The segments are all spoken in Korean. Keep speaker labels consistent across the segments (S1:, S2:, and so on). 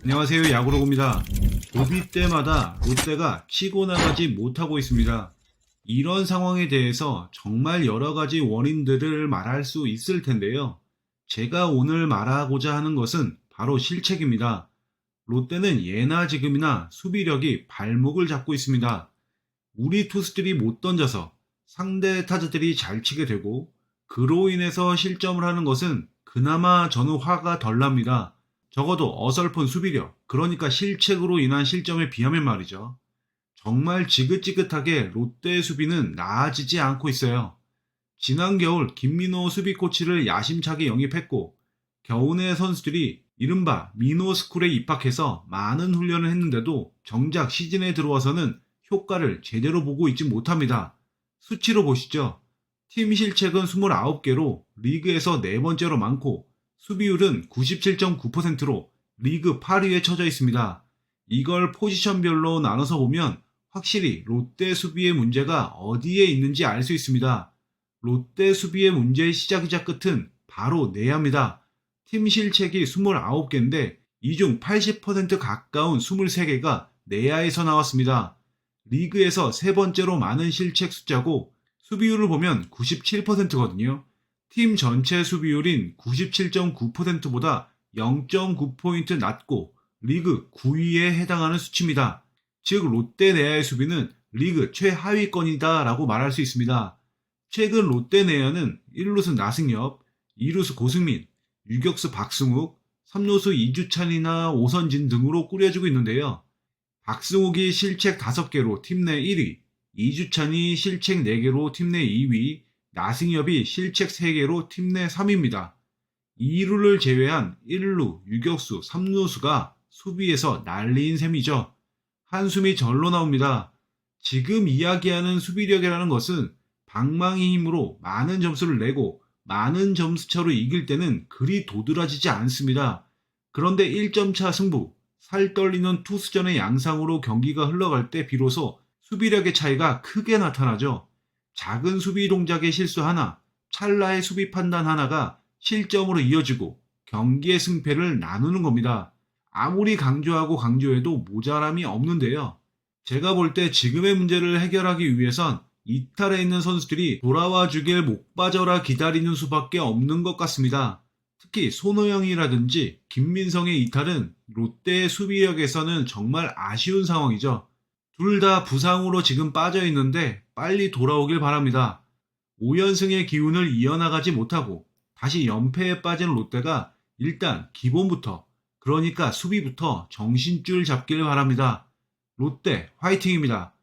S1: 안녕하세요 야구로입니다. 고비 때마다 롯데가 치고 나가지 못하고 있습니다. 이런 상황에 대해서 정말 여러 가지 원인들을 말할 수 있을 텐데요. 제가 오늘 말하고자 하는 것은 바로 실책입니다. 롯데는 예나 지금이나 수비력이 발목을 잡고 있습니다. 우리 투수들이 못 던져서 상대 타자들이 잘 치게 되고 그로 인해서 실점을 하는 것은 그나마 저는 화가 덜 납니다. 적어도 어설픈 수비력, 그러니까 실책으로 인한 실점에 비하면 말이죠. 정말 지긋지긋하게 롯데의 수비는 나아지지 않고 있어요. 지난 겨울 김민호 수비 코치를 야심차게 영입했고 겨우내 선수들이 이른바 민호스쿨에 입학해서 많은 훈련을 했는데도 정작 시즌에 들어와서는 효과를 제대로 보고 있지 못합니다. 수치로 보시죠. 팀 실책은 29개로 리그에서 네 번째로 많고 수비율은 97.9%로 리그 8위에 처져 있습니다. 이걸 포지션별로 나눠서 보면 확실히 롯데 수비의 문제가 어디에 있는지 알 수 있습니다. 롯데 수비의 문제의 시작이자 끝은 바로 내야입니다. 팀 실책이 29개인데 이 중 80% 가까운 23개가 내야에서 나왔습니다. 리그에서 세 번째로 많은 실책 숫자고 수비율을 보면 97%거든요. 팀 전체 수비율인 97.9%보다 0.9포인트 낮고 리그 9위에 해당하는 수치입니다. 즉 롯데 내야의 수비는 리그 최하위권이다 라고 말할 수 있습니다. 최근 롯데 내야는 1루수 나승엽, 2루수 고승민, 유격수 박승욱, 3루수 이주찬이나 오선진 등으로 꾸려지고 있는데요. 박승욱이 실책 5개로 팀 내 1위, 이주찬이 실책 4개로 팀 내 2위, 나승엽이 실책 3개로 팀 내 3위입니다. 2루를 제외한 1루, 유격수, 3루수가 수비에서 난리인 셈이죠. 한숨이 절로 나옵니다. 지금 이야기하는 수비력이라는 것은 방망이 힘으로 많은 점수를 내고 많은 점수차로 이길 때는 그리 도드라지지 않습니다. 그런데 1점 차 승부, 살 떨리는 투수전의 양상으로 경기가 흘러갈 때 비로소 수비력의 차이가 크게 나타나죠. 작은 수비 동작의 실수 하나, 찰나의 수비 판단 하나가 실점으로 이어지고 경기의 승패를 나누는 겁니다. 아무리 강조하고 강조해도 모자람이 없는데요. 제가 볼 때 지금의 문제를 해결하기 위해선 이탈해 있는 선수들이 돌아와 주길 목 빠져라 기다리는 수밖에 없는 것 같습니다. 특히 손호영이라든지 김민성의 이탈은 롯데의 수비력에서는 정말 아쉬운 상황이죠. 둘 다 부상으로 지금 빠져 있는데 빨리 돌아오길 바랍니다. 5연승의 기운을 이어나가지 못하고 다시 연패에 빠진 롯데가 일단 기본부터 그러니까 수비부터 정신줄 잡길 바랍니다. 롯데 화이팅입니다.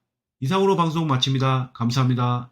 S1: 이상으로 방송 마칩니다. 감사합니다.